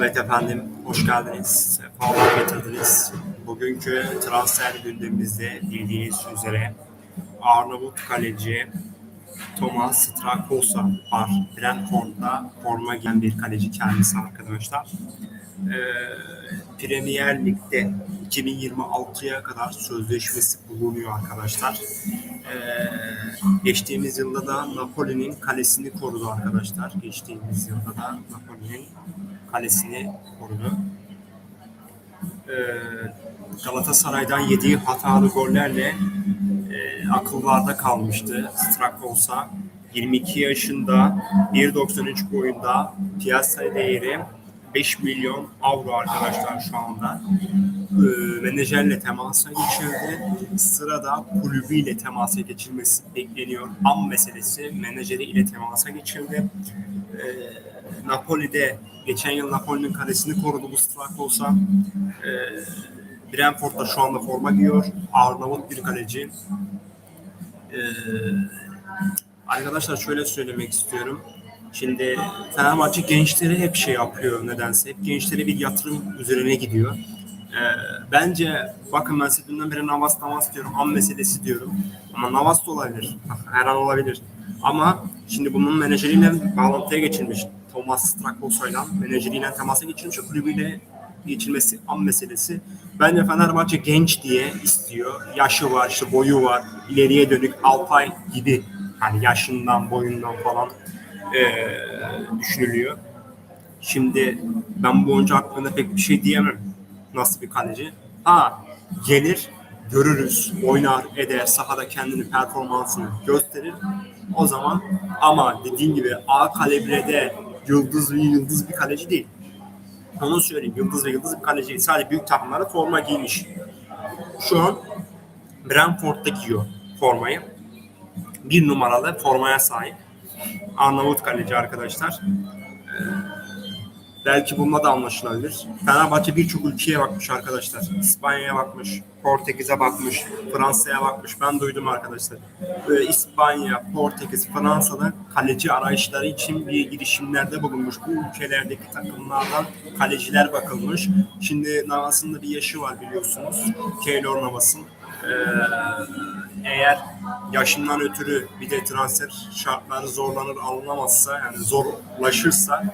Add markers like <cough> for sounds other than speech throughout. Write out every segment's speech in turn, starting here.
Evet efendim, hoş geldiniz. Sefalar getirdiniz. Bugünkü transfer gündemimizde bildiğiniz üzere Arnavut kaleci Thomas Strakosa var. Brentford'da forma giyen bir kaleci kendisi arkadaşlar. Ee, Premier Lig'de 2026'ya kadar sözleşmesi bulunuyor arkadaşlar. Ee, geçtiğimiz yılda da Napoli'nin kalesini korudu arkadaşlar. Geçtiğimiz yılda da Napoli'nin kalesini korudu. Ee, Galatasaray'dan yediği hatalı gollerle e, akıllarda kalmıştı. Strakosa 22 yaşında 1.93 boyunda piyasa değeri 5 milyon avro arkadaşlar şu anda. Ee, menajerle temasa geçildi. Sırada kulübüyle temasa geçilmesi bekleniyor. Am meselesi menajeri ile temasa geçildi. Ee, Napoli'de geçen yıl Napoli'nin kalesini korudu bu Strakos'a. Ee, Brentford'da şu anda forma giyiyor. Arnavut bir kaleci. Ee, arkadaşlar şöyle söylemek istiyorum. Şimdi Fenerbahçe gençleri hep şey yapıyor nedense. Hep gençlere bir yatırım üzerine gidiyor. Ee, bence bakın ben size dünden beri Navas Navas diyorum. An meselesi diyorum. Ama Navas da olabilir. Her an olabilir. Ama şimdi bunun menajeriyle bağlantıya geçilmiş. Thomas Strakoso'yla menajeriyle temasa geçilmiş. Kulübüyle geçilmesi an meselesi. Bence Fenerbahçe genç diye istiyor. Yaşı var, işte boyu var. ileriye dönük Alpay gibi hani yaşından, boyundan falan eee, düşünülüyor. Şimdi ben bu oyuncu hakkında pek bir şey diyemem. Nasıl bir kaleci? Ha gelir, görürüz, oynar, eder, sahada kendini, performansını gösterir. O zaman ama dediğim gibi A kalibrede yıldız bir yıldız bir kaleci değil. Onu söyleyeyim. Yıldız ve yıldız bir kaleci değil. Sadece büyük takımlara forma giymiş. Şu an Brentford'da giyiyor formayı. Bir numaralı formaya sahip. Arnavut kaleci arkadaşlar. Ee, belki bununla da anlaşılabilir. Fenerbahçe birçok ülkeye bakmış arkadaşlar. İspanya'ya bakmış, Portekiz'e bakmış, Fransa'ya bakmış. Ben duydum arkadaşlar. Ee, İspanya, Portekiz, Fransa'da kaleci arayışları için bir girişimlerde bulunmuş. Bu ülkelerdeki takımlardan kaleciler bakılmış. Şimdi Navas'ın da bir yaşı var biliyorsunuz. Keylor Navas'ın. Ee, eğer yaşından ötürü bir de transfer şartları zorlanır alınamazsa yani zorlaşırsa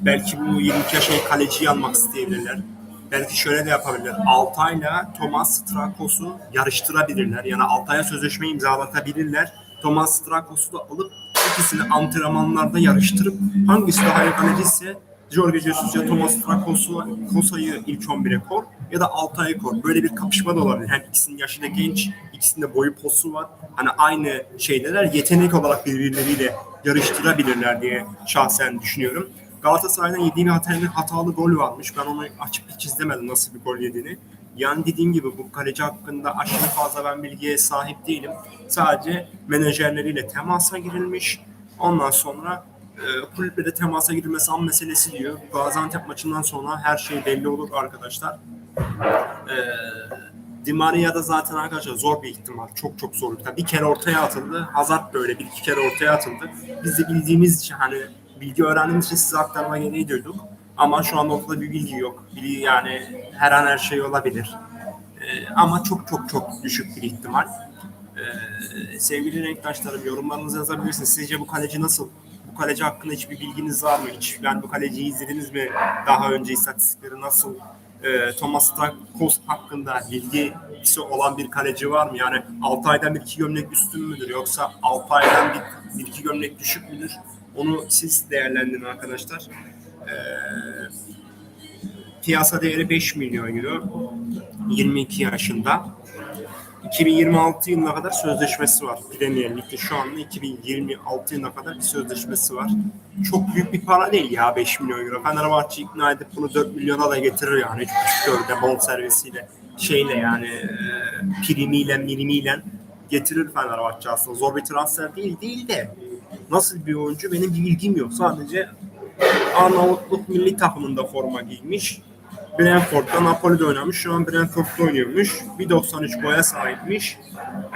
belki bu 22 yaşındaki kaleciyi almak isteyebilirler. Belki şöyle de yapabilirler. Altay'la Thomas Strakos'u yarıştırabilirler. Yani Altay'a sözleşme imzalatabilirler. Thomas Strakos'u da alıp ikisini antrenmanlarda yarıştırıp hangisi daha iyi kaleci ise Jorge Jesus ya Thomas Strakos'u Kosa'yı ilk 11'e kor ya da Altay'ı kor. Böyle bir kapışma da olabilir. Hem ikisinin yaşı da genç, ikisinde boyu posu var. Hani aynı şeyler yetenek olarak birbirleriyle yarıştırabilirler diye şahsen düşünüyorum. Galatasaray'dan yediği bir hatalı, hatalı gol varmış. Ben onu açıp hiç izlemedim nasıl bir gol yediğini. Yani dediğim gibi bu kaleci hakkında aşırı fazla ben bilgiye sahip değilim. Sadece menajerleriyle temasa girilmiş. Ondan sonra e, kulüple de temasa girilmesi an meselesi diyor. Gaziantep maçından sonra her şey belli olur arkadaşlar. E, Di da zaten arkadaşlar zor bir ihtimal. Çok çok zor bir ihtimal. Bir kere ortaya atıldı. Hazard böyle bir iki kere ortaya atıldı. Biz de bildiğimiz için hani bilgi öğrendiğimiz için size aktarma gereği duyduk. Ama şu anda ortada bir bilgi yok. Bilgi yani her an her şey olabilir. E, ama çok çok çok düşük bir ihtimal. E, sevgili renktaşlarım yorumlarınızı yazabilirsiniz. Sizce bu kaleci nasıl? Kaleci hakkında hiçbir bilginiz var mı? Hiç yani bu kaleciyi izlediniz mi? Daha önce istatistikleri nasıl? E, Thomas Stakos hakkında bilgisi olan bir kaleci var mı? Yani 6 aydan bir iki gömlek üstün müdür? Yoksa 6 aydan bir, bir iki gömlek düşük müdür? Onu siz değerlendirin arkadaşlar. E, piyasa değeri 5 milyon euro. 22 yaşında. 2026 yılına kadar sözleşmesi var. Premier Lig'de şu anda 2026 yılına kadar bir sözleşmesi var. Çok büyük bir para değil ya 5 milyon euro. Fenerbahçe ikna edip bunu 4 milyona da getirir yani. 3,5 4'e bon servisiyle şeyle yani e, primiyle minimiyle getirir Fenerbahçe aslında. Zor bir transfer değil değil de nasıl bir oyuncu benim bir bilgim yok. Sadece Arnavutluk milli takımında forma giymiş. Brentford'da Napoli'de oynamış. Şu an Brentford'da oynuyormuş. 1.93 boya sahipmiş.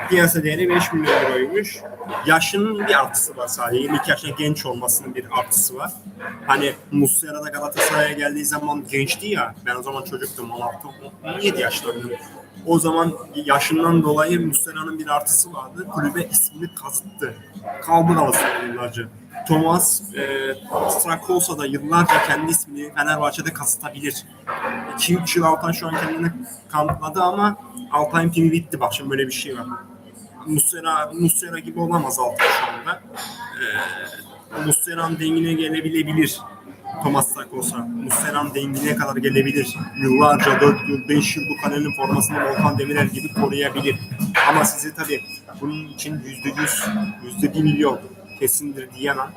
Piyasa değeri 5 milyon euroymuş. Yaşının bir artısı var sadece. 22 yaşında genç olmasının bir artısı var. Hani Muslera da Galatasaray'a geldiği zaman gençti ya. Ben o zaman çocuktum. 16, 17 yaşlarındayım. O zaman yaşından dolayı Muslera'nın bir artısı vardı. Kulübe ismini kazıttı. Kaldı Galatasaray yıllarca. Thomas e, Strakosa da yıllarca kendi ismini Fenerbahçe'de kazıtabilir. 2-3 yıl Altay şu an kendini kanıtladı ama Altay'ın pimi bitti. Bak şimdi böyle bir şey var. Muslera, Muslera gibi olamaz Altay şu anda. Ee, Muslera'nın dengine gelebilebilir. Thomas Sakosa. Muslera'nın dengine kadar gelebilir. Yıllarca 4 yıl, 5 yıl bu kalenin formasını Volkan Demirel gibi koruyabilir. Ama size tabii bunun için %100, %1 milyon kesindir diyemem.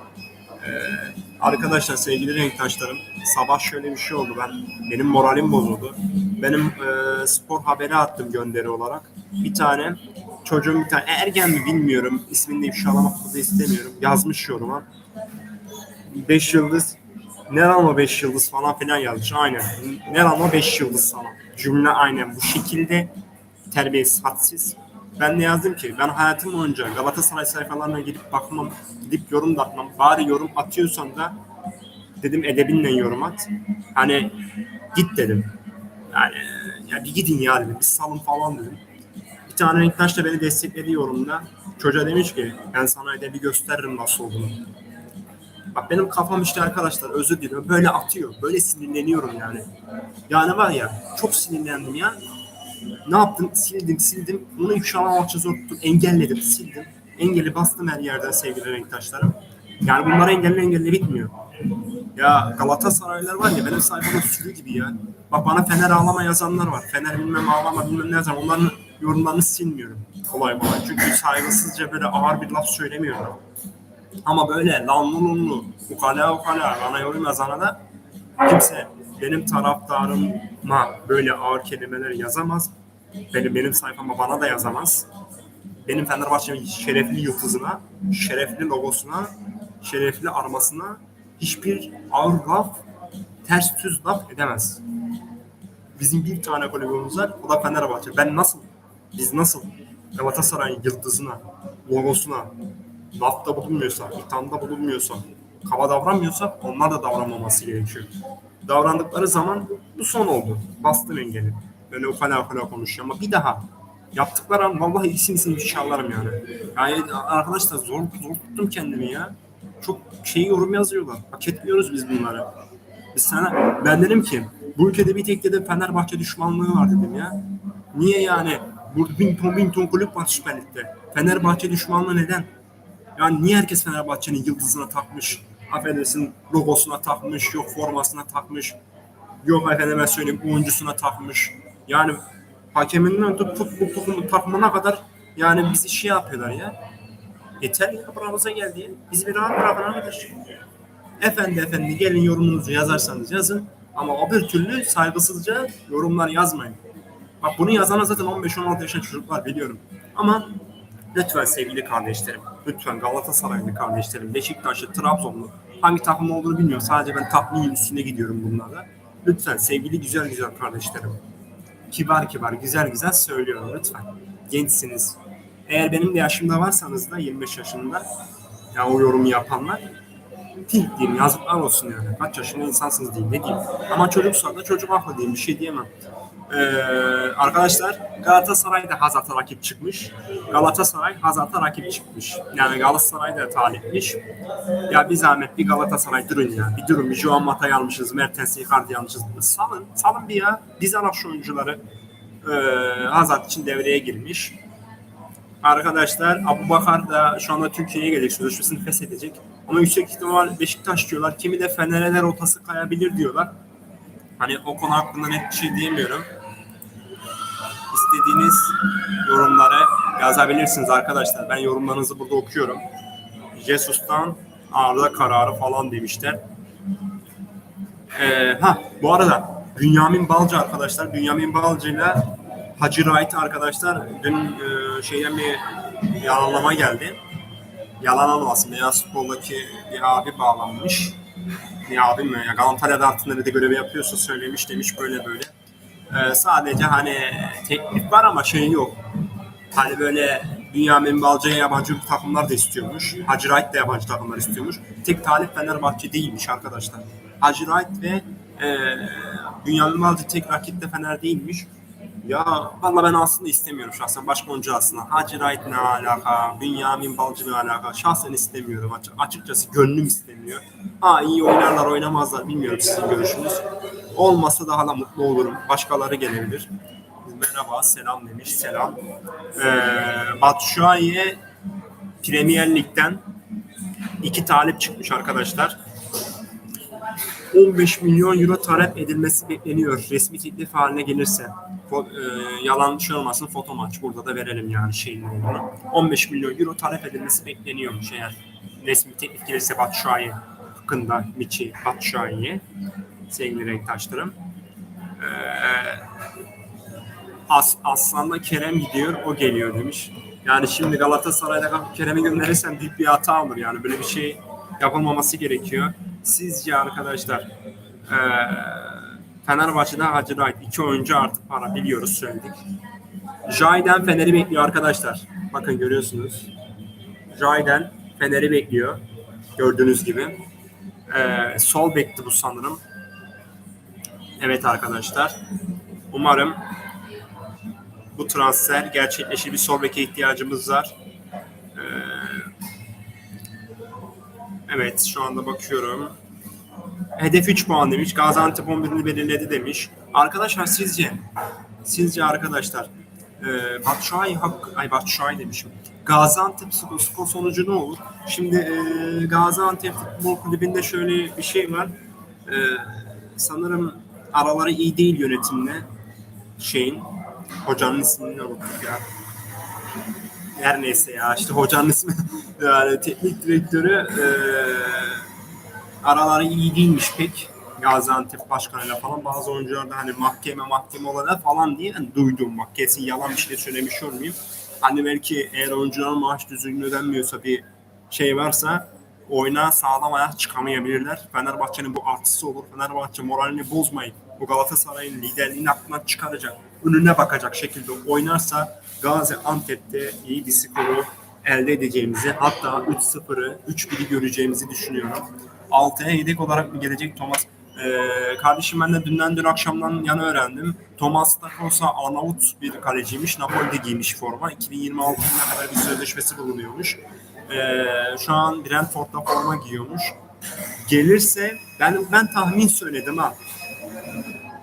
Ee, arkadaşlar sevgili renktaşlarım sabah şöyle bir şey oldu ben benim moralim bozuldu benim e, spor haberi attım gönderi olarak bir tane çocuğun bir tane ergen mi bilmiyorum ismini ifşalamak da istemiyorum yazmış yoruma 5 yıldız ne lan o 5 yıldız falan filan yazmış aynen ne lan o 5 yıldız sana cümle aynen bu şekilde terbiyesiz hadsiz ben de yazdım ki ben hayatım boyunca Galatasaray sayfalarına gidip bakmam, gidip yorum da atmam. Bari yorum atıyorsan da dedim edebinle yorum at. Hani git dedim. Yani ya bir gidin ya dedim. Bir salın falan dedim. Tane renktaş da beni destekledi yorumda. Çocuğa demiş ki ben sana edebi gösteririm nasıl olduğunu. Bak benim kafam işte arkadaşlar özür diliyorum. Böyle atıyor. Böyle sinirleniyorum yani. Yani var ya çok sinirlendim ya. Ne yaptım? Sildim, sildim. Onu ifşalamak için zor tuttum. Engelledim, sildim. Engeli bastım her yerden sevgili renktaşlarım. Yani bunları engelle engelle bitmiyor. Ya Galatasaraylılar var ya benim sayfamda sürü gibi ya. Bak bana Fener ağlama yazanlar var. Fener bilmem ağlama bilmem ne yazan. Onların yorumlarını silmiyorum. Kolay kolay. Çünkü saygısızca böyle ağır bir laf söylemiyorum. Ama böyle lanlı lunlu, ukala ukala bana yorum yazana da kimse benim taraftarıma böyle ağır kelimeler yazamaz. Benim, benim sayfama bana da yazamaz. Benim Fenerbahçe'nin şerefli yıldızına, şerefli logosuna, şerefli armasına hiçbir ağır laf, ters düz laf edemez. Bizim bir tane kulübümüz var, o da Fenerbahçe. Ben nasıl, biz nasıl Galatasaray'ın yıldızına, logosuna lafta bulunmuyorsa, ithamda bulunmuyorsa, kaba davranmıyorsa onlar da davranmaması gerekiyor. Davrandıkları zaman bu son oldu. Bastım engeli. Böyle ukala ukala konuşuyor ama bir daha yaptıkları an vallahi isim isim ifşalarım yani. Yani arkadaşlar zor, zor tuttum kendimi ya. Çok şey yorum yazıyorlar. Hak etmiyoruz biz bunları. Biz sana, ben dedim ki bu ülkede bir tek dedim Fenerbahçe düşmanlığı var dedim ya. Niye yani? Burada bin ton bin ton kulüp var Süper Lig'de. Fenerbahçe düşmanlığı neden? Yani niye herkes Fenerbahçe'nin yıldızına takmış? Affedersin logosuna takmış, yok formasına takmış, yok efendime söyleyeyim oyuncusuna takmış. Yani hakeminden tut futbol takımı takımına kadar yani bizi şey yapıyorlar ya. Yeter ya buramıza geldi ya. Bizi bir rahat bırakın arkadaş. Efendi efendi gelin yorumunuzu yazarsanız yazın. Ama öbür türlü saygısızca yorumlar yazmayın. Bak bunu yazana zaten 15-16 yaşında çocuklar biliyorum. Ama lütfen sevgili kardeşlerim, lütfen Galatasaraylı kardeşlerim, Beşiktaşlı, Trabzonlu, hangi takım olduğunu bilmiyorum. Sadece ben tahminin üstüne gidiyorum bunlarla. Lütfen sevgili güzel güzel kardeşlerim, kibar kibar, güzel güzel söylüyorum lütfen. Gençsiniz. Eğer benim de yaşımda varsanız da 25 yaşında, ya o yorumu yapanlar, Tilk diyeyim, yazıklar olsun yani. Kaç yaşında insansınız diyeyim, ne diyeyim. Ama çocuksa da çocuk aklı diyeyim, bir şey diyemem. Ee, arkadaşlar Galatasaray da Hazat'a rakip çıkmış. Galatasaray Hazat'a rakip çıkmış. Yani Galatasaray da talipmiş. Ya bir zahmet bir Galatasaray durun ya. Bir durun. Bir Joan Mata'yı almışız. Mertens Icardi'yi almışız. Salın. Salın bir ya. Biz alak şu oyuncuları. Ee, Hazat için devreye girmiş. Arkadaşlar Abu Bakar da şu anda Türkiye'ye gelecek. Sözleşmesini feshedecek. Ama yüksek ihtimal Beşiktaş diyorlar. Kimi de Fener'e rotası kayabilir diyorlar. Hani o konu hakkında net bir şey diyemiyorum. İstediğiniz yorumları yazabilirsiniz arkadaşlar. Ben yorumlarınızı burada okuyorum. Jesus'tan Arda kararı falan demişler. Ee, ha bu arada Bünyamin Balcı arkadaşlar. Bünyamin Balcı ile Hacı Wright arkadaşlar dün e, şeyden bir yalanlama geldi. Yalan olmasın. Beyaz Futbol'daki bir abi bağlanmış. Ya abim mi? Ya Antalya'da artık nerede görevi yapıyorsa söylemiş demiş böyle böyle. Ee, sadece hani teklif var ama şey yok. Hani böyle Bünyamin Balca'ya yabancı takımlar da istiyormuş. Hacı Wright de yabancı takımlar istiyormuş. Tek talip Fenerbahçe değilmiş arkadaşlar. Hacı Wright ve e, Bünyamin Balcı tek rakip de Fener değilmiş. Ya valla ben aslında istemiyorum şahsen. Başka oyuncu aslında. Hacı Wright ne alaka? Bünyamin Balcı ne alaka? Şahsen istemiyorum. Açık, açıkçası gönlüm istemiyor. Ha iyi oynarlar oynamazlar bilmiyorum sizin görüşünüz. Olmasa daha da mutlu olurum. Başkaları gelebilir. Merhaba, selam demiş. Selam. Ee, Batshuayi'ye Premier Lig'den iki talip çıkmış arkadaşlar. 15 milyon euro talep edilmesi bekleniyor. Resmi teklif haline gelirse. E, yalan şey olmasın foto maç. Burada da verelim yani şeyin olduğunu. 15 milyon euro talep edilmesi bekleniyormuş eğer resmi teklif gelirse Batshuayi hakkında Michi Batshuayi'ye sevgili renktaşlarım. Ee, As, Aslan'da Kerem gidiyor, o geliyor demiş. Yani şimdi Galatasaray'da Kerem'i gönderirsen büyük bir hata olur yani. Böyle bir şey yapılmaması gerekiyor. Sizce arkadaşlar eee Fenerbahçe'de Hacı Wright iki oyuncu artı para biliyoruz söyledik. Jayden Fener'i bekliyor arkadaşlar. Bakın görüyorsunuz. Jayden Fener'i bekliyor. Gördüğünüz gibi. Eee, sol bekti bu sanırım. Evet arkadaşlar. Umarım bu transfer gerçekleşir. Bir sol beke ihtiyacımız var. Ee, evet şu anda bakıyorum. Hedef 3 puan demiş. Gaziantep 11'ini belirledi demiş. Arkadaşlar sizce sizce arkadaşlar e, Batshuayi hak ay Batshuayi demişim. Gaziantep skor, skor sonucu ne olur? Şimdi e, Gaziantep Futbol Kulübü'nde şöyle bir şey var. E, sanırım araları iyi değil yönetimle şeyin hocanın ismini unuttuk ya. Her neyse ya işte hocanın ismi <laughs> yani teknik direktörü e, araları iyi değilmiş pek. Gaziantep başkanıyla falan bazı oyuncular da hani mahkeme mahkeme olana falan diye hani duydum bak kesin yalan bir şey söylemiş olmayayım. Hani belki eğer oyuncuların maaş düzgün ödenmiyorsa bir şey varsa oyuna sağlam ayak çıkamayabilirler. Fenerbahçe'nin bu artısı olur. Fenerbahçe moralini bozmayıp bu Galatasaray'ın liderliğini aklından çıkaracak, önüne bakacak şekilde oynarsa Gaziantep'te iyi bir skoru elde edeceğimizi hatta 3-0'ı 3-1'i göreceğimizi düşünüyorum. 6'ya yedek olarak mı gelecek Thomas? Ee, kardeşim ben de dünden dün akşamdan yana öğrendim. Thomas Takosa Arnavut bir kaleciymiş. Napoli'de giymiş forma. 2026 yılına kadar bir sözleşmesi bulunuyormuş. Ee, şu an Brentford'da forma giyiyormuş. Gelirse ben ben tahmin söyledim ha.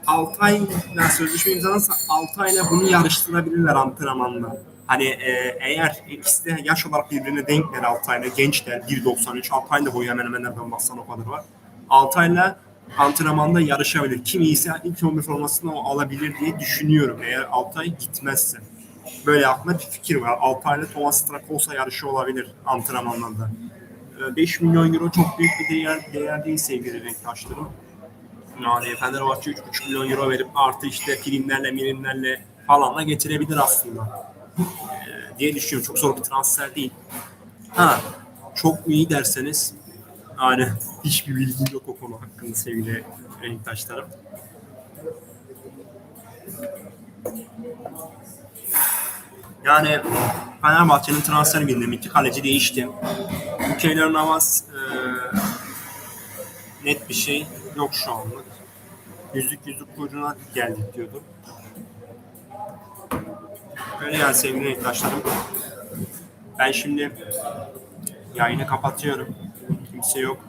Altay'la sözleşme imzalanırsa Altay'la bunu yarıştırabilirler antrenmanla. Hani e, eğer ikisi de yaş olarak birbirine denkler Altay'la gençler 1.93 Altay'ın da boyu hemen hemen nereden baksan o kadar var. Altay'la antrenmanda yarışabilir. Kim iyiyse ilk 11 formasını o alabilir diye düşünüyorum eğer Altay gitmezse. Böyle aklımda bir fikir var. Altay'la Thomas Strakosa yarışı olabilir antrenmanlarda. E, 5 milyon euro çok büyük bir değer, değer değil sevgili renktaşlarım. Yani Fenerbahçe 3,5 milyon euro verip artı işte filmlerle, milimlerle falanla getirebilir aslında. Ee, diye düşünüyorum. Çok zor bir transfer değil. Ha, çok iyi derseniz yani hiçbir bilgim yok o konu hakkında sevgili renktaşlarım. Yani Fenerbahçe'nin transfer gündemi iki kaleci değişti. Bu Keylor Navas e, net bir şey yok şu anlık. Yüzlük yüzlük kuyruğuna geldik diyordu. Öyle yani sevgili arkadaşlarım. Ben şimdi yayını kapatıyorum. Kimse yok.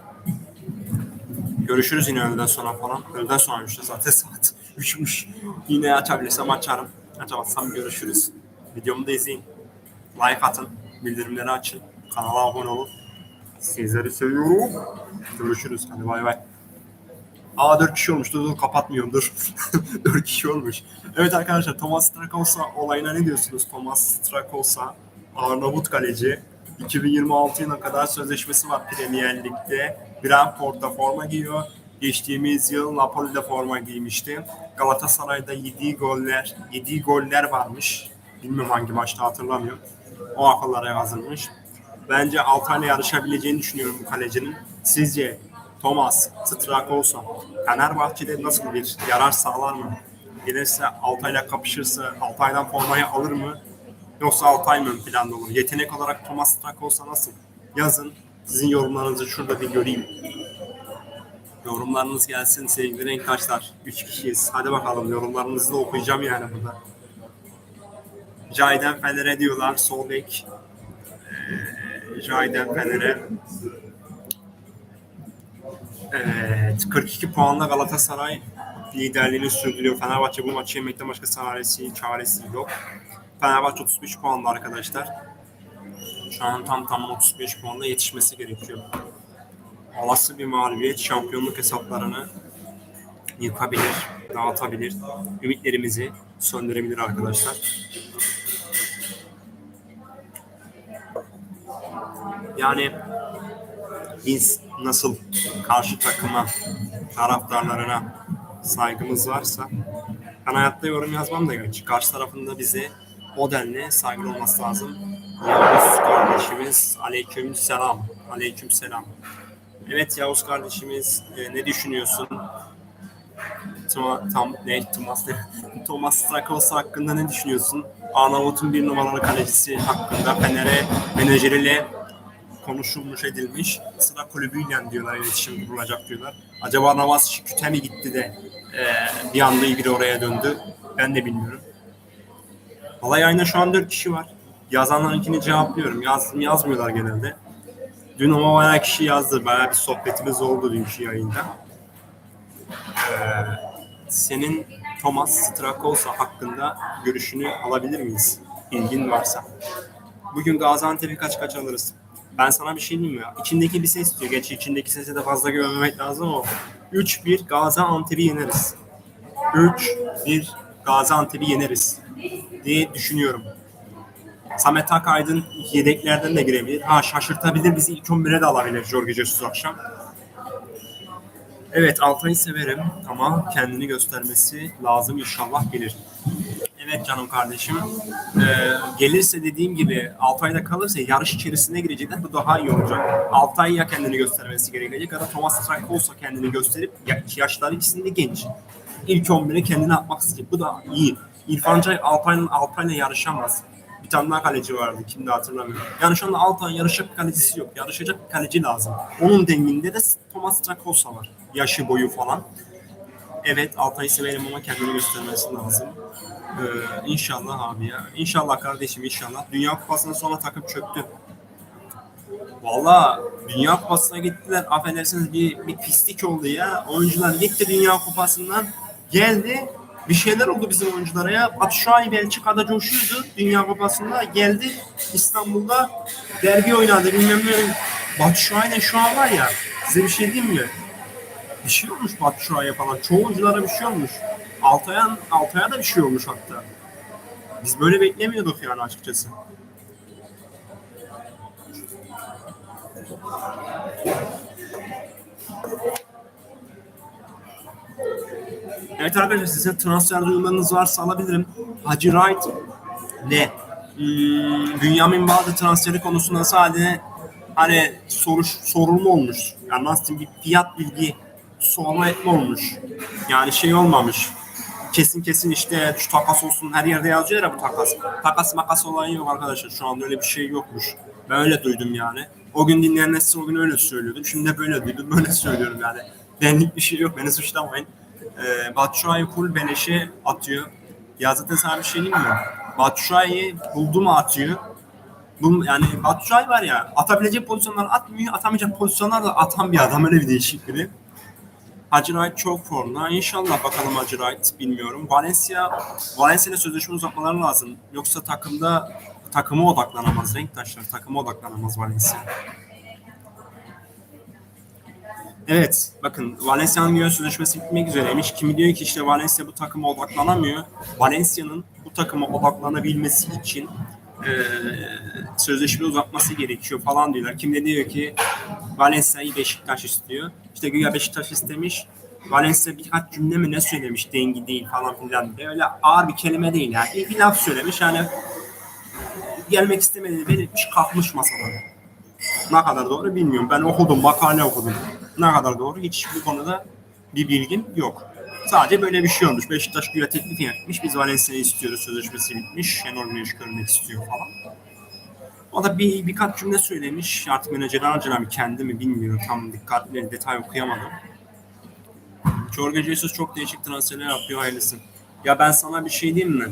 Görüşürüz yine öğleden sonra falan. Öğleden sonra işte zaten <laughs> saat 3'müş. Yine açabilirsem açarım. Açamazsam görüşürüz. Videomu da izleyin. Like atın. Bildirimleri açın. Kanala abone olun. Sizleri seviyorum. Görüşürüz. Hadi bay bay. Aa 4 kişi olmuş. Dur dur kapatmıyorum dur. <laughs> 4 kişi olmuş. Evet arkadaşlar Thomas Strakosa olayına ne diyorsunuz? Thomas Strakosa Arnavut kaleci. 2026 yılına kadar sözleşmesi var Premier Lig'de. Brentford'da forma giyiyor. Geçtiğimiz yıl Napoli'de forma giymişti. Galatasaray'da yediği goller, yediği goller varmış. Bilmiyorum hangi maçta hatırlamıyorum. O akıllara yazılmış. Bence Altay'la yarışabileceğini düşünüyorum bu kalecinin. Sizce Thomas Strakosa Fenerbahçe'de nasıl bir yarar sağlar mı? Gelirse Altay'la kapışırsa Altay'dan formayı alır mı? Yoksa Altay mı planda olur? Yetenek olarak Thomas Strak olsa nasıl? Yazın. Sizin yorumlarınızı şurada bir göreyim. Yorumlarınız gelsin sevgili renktaşlar. Üç kişiyiz. Hadi bakalım yorumlarınızı da okuyacağım yani burada. Jayden Fener'e diyorlar. Sol bek. Ee, Fener'e. Evet. 42 puanla Galatasaray liderliğini sürdürüyor. Fenerbahçe bu maçı yemekten başka çaresi, çaresi yok. Fenerbahçe 35 puanla arkadaşlar. Şu an tam tam 35 puanla yetişmesi gerekiyor. Olası bir mağlubiyet şampiyonluk hesaplarını yıkabilir, dağıtabilir. Ümitlerimizi söndürebilir arkadaşlar. Yani biz nasıl karşı takıma, taraftarlarına saygımız varsa ben hayatta yorum yazmam da gerçi. Karşı tarafında bize o denli saygılı olması lazım. Yavuz kardeşimiz aleyküm selam. Aleyküm selam. Evet Yavuz kardeşimiz e, ne düşünüyorsun? Toma, tam ne Thomas <laughs> Thomas Strakos hakkında ne düşünüyorsun? Arnavut'un bir numaralı kalecisi hakkında Fener'e menajeriyle konuşulmuş edilmiş. Sıra kulübüyle diyorlar iletişim kurulacak diyorlar. Acaba Navas Şiküt'e mi gitti de e, bir anda biri oraya döndü? Ben de bilmiyorum. Olay ayında şu an 4 kişi var. Yazanlarınkini cevaplıyorum. Yazdım yazmıyorlar genelde. Dün ama bayağı kişi yazdı. Bayağı bir sohbetimiz oldu dünkü yayında. Ee, senin Thomas Strakosa hakkında görüşünü alabilir miyiz? İlgin varsa. Bugün Gaziantep'i kaç kaç alırız? Ben sana bir şey diyeyim mi? İçindeki bir ses diyor. Gerçi içindeki sese de fazla güvenmemek lazım ama 3-1 Gaziantep'i yeneriz. 3-1 Gaziantep'i yeneriz diye düşünüyorum. Samet Akaydın yedeklerden de girebilir. Ha şaşırtabilir bizi ilk 11'e de alabilir Jorge Jesus akşam. Evet Altay'ı severim ama kendini göstermesi lazım inşallah gelir. Evet canım kardeşim. Ee, gelirse dediğim gibi Altay'da kalırsa yarış içerisine girecekler. Bu daha iyi olacak. Altay ya kendini göstermesi gerekecek ya da Thomas Strike olsa kendini gösterip ya, yaşları ikisinde genç. İlk 11'e kendini atmak isteyecek. Bu da iyi. İrfan Cay Altay'la Altay'la yarışamaz. Bir tane daha kaleci vardı. Kimdi hatırlamıyorum. Yani şu anda Altay'ın yarışacak bir kalecisi yok. Yarışacak bir kaleci lazım. Onun denginde de Thomas Strakosa var. Yaşı boyu falan. Evet Altay'ı severim ama kendini göstermesi lazım. Ee, inşallah abi ya. İnşallah kardeşim inşallah. Dünya Kupası'ndan sonra takım çöktü. Valla Dünya Kupası'na gittiler. Affedersiniz bir, bir pislik oldu ya. Oyuncular gitti Dünya Kupası'ndan. Geldi. Bir şeyler oldu bizim oyunculara ya. Batshuayi Belçika'da coşuyordu Dünya Kupası'nda. Geldi İstanbul'da derbi oynadı. Bilmem ne. Batshuayi'ne şu an var ya size bir şey diyeyim mi? Bir şey olmuş Batshuayi'ye falan. Çoğu oyunculara bir şey olmuş. Altay'a Altay'a da bir şey olmuş hatta. Biz böyle beklemiyorduk yani açıkçası. Evet arkadaşlar size transfer duyumlarınız varsa alabilirim. Hacı Wright ne? Hmm, Bünyamin Bağdı transferi konusunda sadece hani soru, sorulma olmuş. Yani nasıl bir fiyat bilgi sorma etme olmuş. Yani şey olmamış. Kesin kesin işte şu takas olsun her yerde yazıyor ya bu takas. Takas makas olayı yok arkadaşlar. Şu anda öyle bir şey yokmuş. Ben öyle duydum yani. O gün dinleyenler o gün öyle söylüyordum. Şimdi de böyle duydum. <laughs> Böyle söylüyorum yani. Benlik bir şey yok. Beni suçlamayın. Ee, Batshuayi full beleşe atıyor. Ya zaten sana bir şey diyeyim mi? Batshuayi buldu mu atıyor. Bu, yani Batshuayi var ya atabilecek pozisyonlar atmıyor. Atamayacak pozisyonlar da atan bir adam. Öyle bir değişik biri. Hacı çok formda. İnşallah bakalım Hacı bilmiyorum. Valencia Valencia'yla sözleşme uzatmaları lazım. Yoksa takımda takıma odaklanamaz renktaşlar. Takıma odaklanamaz Valencia. Evet bakın Valencia'nın göğe sözleşmesi bitmek üzereymiş. Kimi diyor ki işte Valencia bu takıma odaklanamıyor. Valencia'nın bu takıma odaklanabilmesi için e, sözleşme uzatması gerekiyor falan diyorlar. Kim de diyor ki Valencia'yı Beşiktaş istiyor. İşte güya Beşiktaş istemiş. Valencia birkaç cümle mi ne söylemiş dengi değil falan filan diye. Öyle ağır bir kelime değil yani. Bir, bir laf söylemiş yani gelmek istemediğini belirtmiş kalkmış masadan. Ne kadar doğru bilmiyorum. Ben okudum, makale okudum. Ne kadar doğru hiç bu konuda bir bilgim yok. Sadece böyle bir şey olmuş. Beşiktaş güya teklif yapmış. Biz Valencia'yı istiyoruz. Sözleşmesi bitmiş. Şenol Güneş görmek istiyor falan. O da bir birkaç cümle söylemiş. Artık menajeri harcına mı kendi mi bilmiyorum. Tam dikkatli detay okuyamadım. Jorge Jesus çok değişik transferler yapıyor hayırlısı. Ya ben sana bir şey diyeyim mi?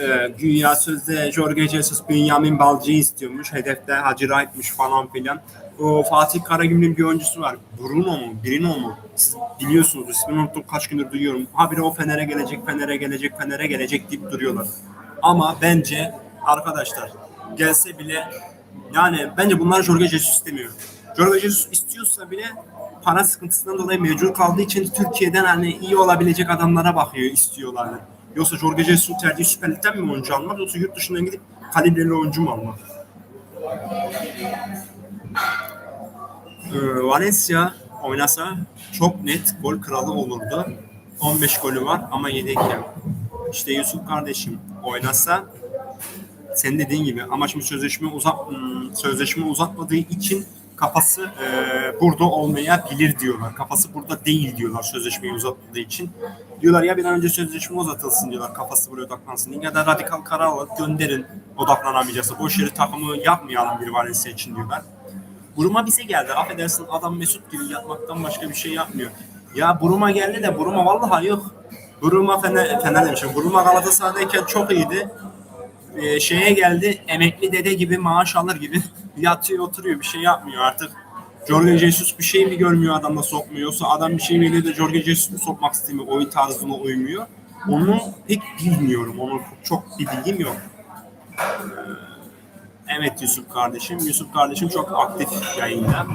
Ee, güya sözde Jorge Jesus Bünyamin Balcı'yı istiyormuş. Hedefte Hacı Wright'mış falan filan. O Fatih Karagümrük'ün bir oyuncusu var. Bruno mu? Birino mu? Siz biliyorsunuz. ismini unuttum. Kaç gündür duyuyorum. Habire o Fener'e gelecek, Fener'e gelecek, Fener'e gelecek deyip duruyorlar. Ama bence arkadaşlar gelse bile yani bence bunlar Jorge Jesus istemiyor. Jorge Jesus istiyorsa bile para sıkıntısından dolayı mecbur kaldığı için Türkiye'den hani iyi olabilecek adamlara bakıyor istiyorlar. Yoksa Jorge Jesus'un tercihi Süper Lig'den mi oyuncu almak yoksa yurt dışından gidip kalibreli oyuncu mu almak? Ee, Valencia oynasa çok net gol kralı olurdu. 15 golü var ama yedek yok. İşte Yusuf kardeşim oynasa sen dediğin gibi ama şimdi sözleşme uzat hmm, sözleşme uzatmadığı için kafası e, burada olmayabilir diyorlar. Kafası burada değil diyorlar sözleşmeyi uzatmadığı için. Diyorlar ya bir an önce sözleşme uzatılsın diyorlar. Kafası buraya odaklansın. Ya da radikal karar alıp gönderin odaklanamayacaksa. Boş yere takımı yapmayalım bir Valencia için diyorlar. Buruma bize geldi. Affedersin adam Mesut gibi yapmaktan başka bir şey yapmıyor. Ya Buruma geldi de Buruma vallahi yok. Buruma Fener, Fener demişim. Buruma Galatasaray'dayken çok iyiydi. Ee, şeye geldi emekli dede gibi maaş alır gibi <laughs> yatıyor oturuyor bir şey yapmıyor artık. Jorge Jesus bir şey mi görmüyor adamla sokmuyorsa adam bir şey veriyor da Jorge Jesus mu sokmak istemiyor oyun tarzına uymuyor. Onu pek bilmiyorum. Onu çok bir bilgim yok. Evet Yusuf kardeşim. Yusuf kardeşim çok aktif yayında.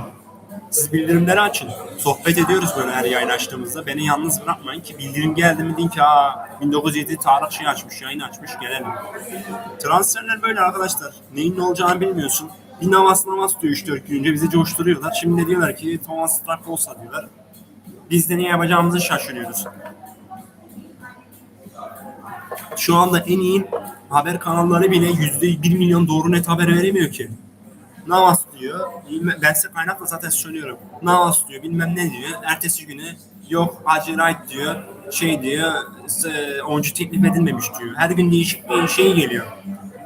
Siz bildirimleri açın. Sohbet ediyoruz böyle her yayın açtığımızda. Beni yalnız bırakmayın ki bildirim geldi mi deyin ki aa 1907 Tarık şey açmış, yayın açmış gelelim. Transferler böyle arkadaşlar. Neyin ne olacağını bilmiyorsun. Bir Navas Navas diyor 3-4 gün önce bizi coşturuyorlar. Şimdi diyorlar ki Thomas Stark olsa diyorlar. Biz de ne yapacağımızı şaşırıyoruz. Şu anda en iyi haber kanalları bile %1 milyon doğru net haber veremiyor ki. Navas diyor. Ben size kaynakla zaten söylüyorum. Navas diyor bilmem ne diyor. Ertesi günü yok Hacı Wright diyor. Şey diyor oyuncu teklif edilmemiş diyor. Her gün değişik bir şey geliyor.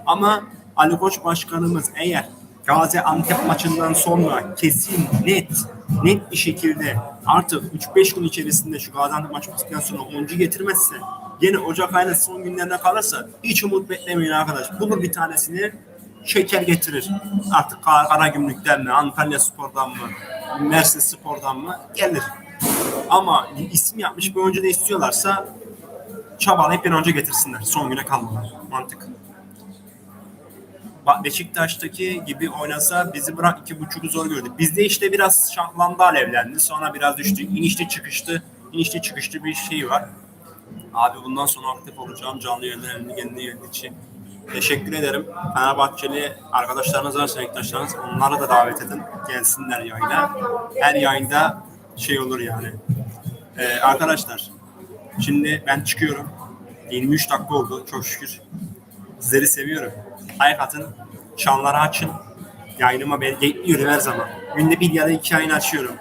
Ama Ali Koç başkanımız eğer Gaziantep maçından sonra kesin net net bir şekilde artık 3-5 gün içerisinde şu Gaziantep maçı bittikten sonra oyuncu getirmezse yine Ocak ayının son günlerine kalırsa hiç umut beklemeyin arkadaş. Bulur bir tanesini şeker getirir. Artık Kar Karagümrük'ten mi, Antalya Spor'dan mı, Mersin Spor'dan mı gelir. Ama isim yapmış bir oyuncu da istiyorlarsa çabalayıp bir önce getirsinler. Son güne kalmadan. Mantık. Beşiktaş'taki gibi oynasa bizi bırak iki buçuğu zor gördük. Bizde işte biraz şahlandı alevlendi. Sonra biraz düştü. İnişli çıkıştı. İnişli çıkıştı bir şey var. Abi bundan sonra aktif olacağım canlı yayınlarını kendi yayın için. Teşekkür ederim. Fenerbahçeli arkadaşlarınız varsa arkadaşlarınız onları da davet edin. Gelsinler yayına. Her yayında şey olur yani. Ee, arkadaşlar şimdi ben çıkıyorum. 23 dakika oldu çok şükür. Sizleri seviyorum. Like atın. Çanları açın. Yayınıma ben bekliyorum her zaman. Günde bir ya da iki yayın açıyorum.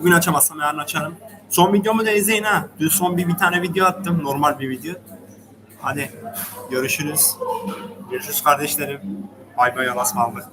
Bugün açamazsam yarın açarım. Son videomu da izleyin ha. Dün son bir, bir tane video attım. Normal bir video. Hadi görüşürüz. Görüşürüz kardeşlerim. Bay bay Allah'a ısmarladık.